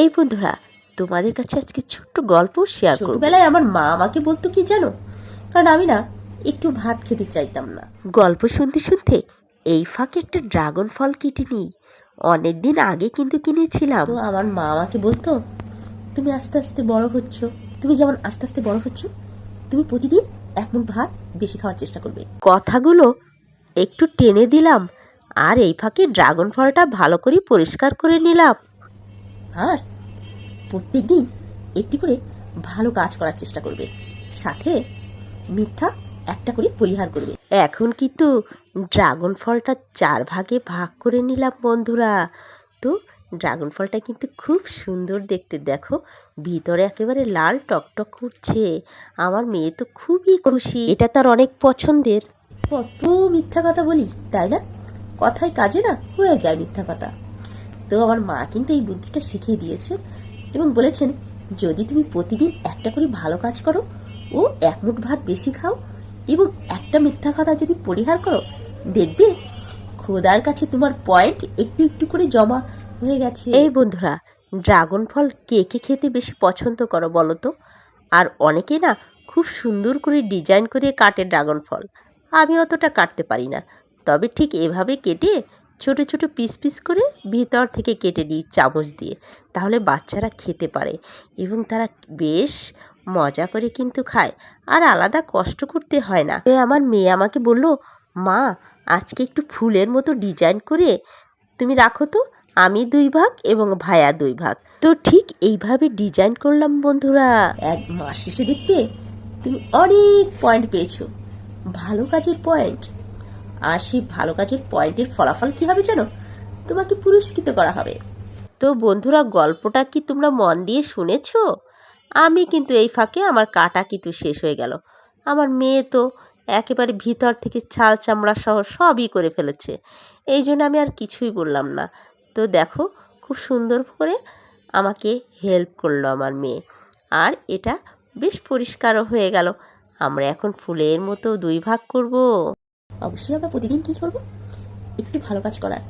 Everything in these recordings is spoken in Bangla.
এই বন্ধুরা তোমাদের কাছে আজকে ছোট্ট গল্প শেয়ার করব। ছোটবেলায় আমার মা আমাকে বলতো কি জানো? কারণ আমি না একটু ভাত খেতে চাইতাম না। গল্প শুনতে শুনতে এই ফাঁকে একটা ড্রাগন ফল কেটে নিই। অনেক দিন আগে কিন্তু কিনেছিলাম। তো আমার মা আমাকে বলতো তুমি আস্তে আস্তে বড় হচ্ছ। তুমি যেমন আস্তে আস্তে বড় হচ্ছ তুমি প্রতিদিন এক মুঠ ভাত বেশি খাওয়ার চেষ্টা করবে। কথাগুলো একটু টেনে দিলাম আর এই ফাঁকে ড্রাগন ফলটা ভালো করে পরিষ্কার করে নিলাম। আর প্রত্যেকদিন একটি করে ভালো কাজ করার চেষ্টা করবে। সাথে মিথ্যা একটা করে পরিহার করবে। এখন কিন্তু ড্রাগন ফলটা চার ভাগে ভাগ করে নিলাম বন্ধুরা। তো ড্রাগন ফলটা কিন্তু খুব সুন্দর দেখতে। দেখো ভিতরে একেবারে লাল টকটক করছে আমার মেয়ে তো খুবই খুশি। এটা তার অনেক পছন্দের। কত মিথ্যা কথা বলি তাই না? কথায় কাজে না হয়ে যায় মিথ্যা কথা। তো আমার মা কিন্তু এই বুদ্ধিটা শিখিয়ে দিয়েছে এবং বলেছেন, যদি তুমি প্রতিদিন একটা করে ভালো কাজ করো, ও এক মুঠ ভাত বেশি খাও এবং একটা মিথ্যা কথা যদি পরিহার করো, দেখবে খোদার কাছে তোমার পয়েন্ট একটু একটু করে জমা হয়ে গেছে। এই বন্ধুরা, ড্রাগন ফল কে কে খেতে বেশি পছন্দ করো বলো তো? আর অনেকে না খুব সুন্দর করে ডিজাইন করে কাটে ড্রাগন ফল। আমি অতটা কাটতে পারি না। তবে ঠিক এভাবে কেটে ছোট ছোট পিস পিস করে ভিতর থেকে কেটে নিই চামচ দিয়ে। তাহলে বাচ্চারা খেতে পারে এবং তারা বেশ মজা করে কিন্তু খায়। আর আলাদা কষ্ট করতে হয় না। আমার মেয়ে আমাকে বলল, মা, আজকে একটু ফুলের মতো ডিজাইন করে তুমি রাখো তো, আমি দুই ভাগ এবং ভায়া দুই ভাগ। তো ঠিক এইভাবে ডিজাইন করলাম বন্ধুরা। এক মাস শেষে দেখতে তুমি অনেক পয়েন্ট পেয়েছ। ভালো কাজের পয়েন্ট আর সেই ভালো কাজের পয়েন্টের ফলাফল কি হবে জানো? তোমাকে পুরস্কৃত করা হবে। তো বন্ধুরা, গল্পটা কি তোমরা মন দিয়ে শুনেছো? আমি কিন্তু এই ফাঁকে আমার কাটা কিন্তু শেষ হয়ে গেল। আমার মেয়ে তো একেবারে ভিতর থেকে ছাল চামড়া সহ সবই করে ফেলেছে। এই জন্য আমি আর কিছুই বললাম না। তো দেখো, খুব সুন্দর করে আমাকে হেল্প করল আমার মেয়ে। আর এটা বেশ পরিষ্কারও হয়ে গেল। আমরা এখন ফুলের মতো দুই ভাগ করব। অবশ্যই আমরা প্রতিদিন কি করব? একটু ভালো কাজ করার,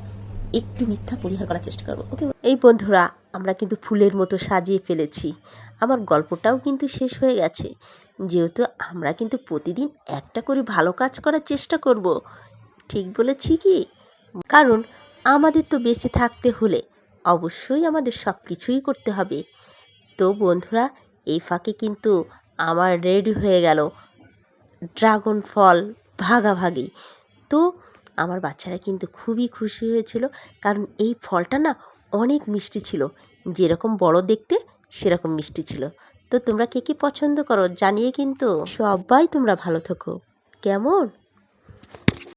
একটু মিথ্যা পরিহার করার চেষ্টা করব, ওকে? এই বন্ধুরা, আমরা কিন্তু ফুলের মতো সাজিয়ে ফেলেছি। আমার গল্পটাও কিন্তু শেষ হয়ে গেছে। যেহেতু আমরা কিন্তু প্রতিদিন একটা করে ভালো কাজ করার চেষ্টা করব, ঠিক বলেছি কি? কারণ আমাদের তো বেঁচে থাকতে হলে অবশ্যই আমাদের সব কিছুই করতে হবে। তো বন্ধুরা, এই ফাঁকে কিন্তু আমার রেডি হয়ে গেল ড্রাগন ফল ভাগাভাগি। তো আমার বাচ্চারা কিন্তু খুবই খুশি হয়েছিল, কারণ এই ফলটা না অনেক মিষ্টি ছিল। যেরকম বড় দেখতে, সেরকম মিষ্টি ছিল। তো তোমরা কে কে পছন্দ করো জানিয়ে কিন্তু। সবাই তোমরা ভালো থেকো। কেমন?